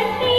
Sunday.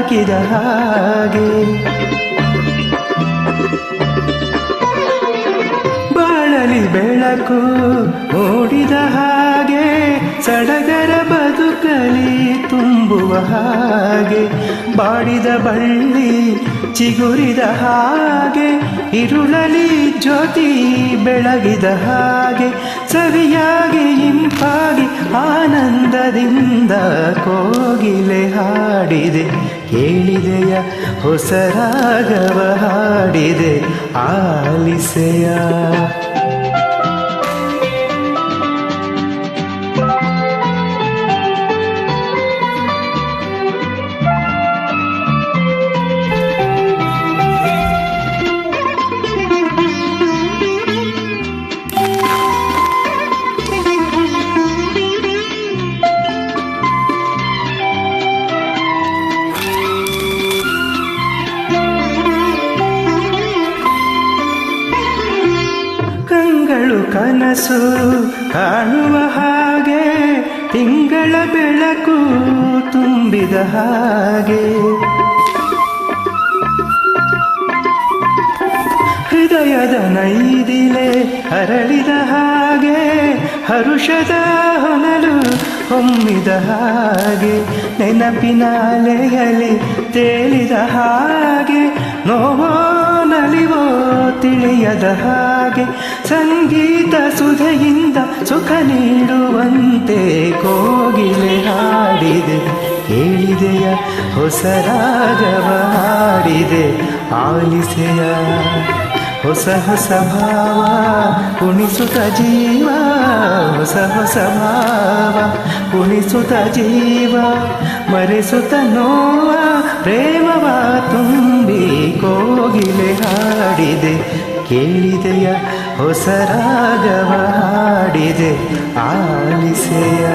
ದೊರಕಿದ ಹಾಗೆ. ಬಾಳಲಿ ಬೆಳಕು ಓಡಿದ ಹಾಗೆ, ಸಡಗರ ಬದುಕಲಿ ತುಂಬುವ ಹಾಗೆ. ಬಾಡಿದ ಬಳ್ಳಿ ಚಿಗುರಿದ ಹಾಗೆ, ಇರುಳಲಿ ಜ್ಯೋತಿ ಬೆಳಗಿದ ಹಾಗೆ. ಸವಿಯಾಗಿ ಇಂಪಾಗಿ ಆನಂದದಿಂದ ಕೋಗಿಲೆ ಹಾಡಿದೆ. ಕೇಳಿದೆಯ ಹೊಸ ರಾಗವ ಹಾಡಿದೆ ಆಲಿಸೆಯ. ಕಂಗಳು ಕನಸು ಕಾಣುವ ಹಾಗೆ, ತಿಂಗಳ ಬೆಳಕು ತುಂಬಿದ ಹಾಗೆ. ಹೃದಯದ ನೈದಿಲೆ ಅರಳಿದ ಹಾಗೆ, ಹರುಷದ ಹೊನಲು ಹೊಮ್ಮಿದ ಹಾಗೆ. ನೆನಪಿನ ಅಲೆಯಲಿ ತೇಲಿದ ಹಾಗೆ, ನೋವೋ ನಲಿವೋ ತಿಳಿಯದ ಹಾಗೆ ಸಂಗೀತ ಸುಧೆಯಿಂದ ಸುಖ ನೀಡುವಂತೆ ಕೋಗಿಲೆ ಹಾಡಿದೆ ಕೇಳಿದೆಯ ಹೊಸ ರಾಗವ ಹಾಡಿದೆ ಆಲಿಸೆಯ ಹೊಸ ಹೊಸ ಭಾವ, ಕುಣಿಸುತ್ತ ಜೀವ, ಹೊಸ ಹೊಸ ಭಾವ, ಕುಣಿಸುತ್ತ ಜೀವ, ಮರೆಸುತ್ತ ನೋವ, ಪ್ರೇಮವ ತುಂಬಿ ಕೋಗಿಲೆ ಹಾಡಿದೆ, ಕೇಳಿದೆಯ ಹೊಸ ರಾಗವ ಹಾಡಿದೆ, ಆಲಿಸೆಯ.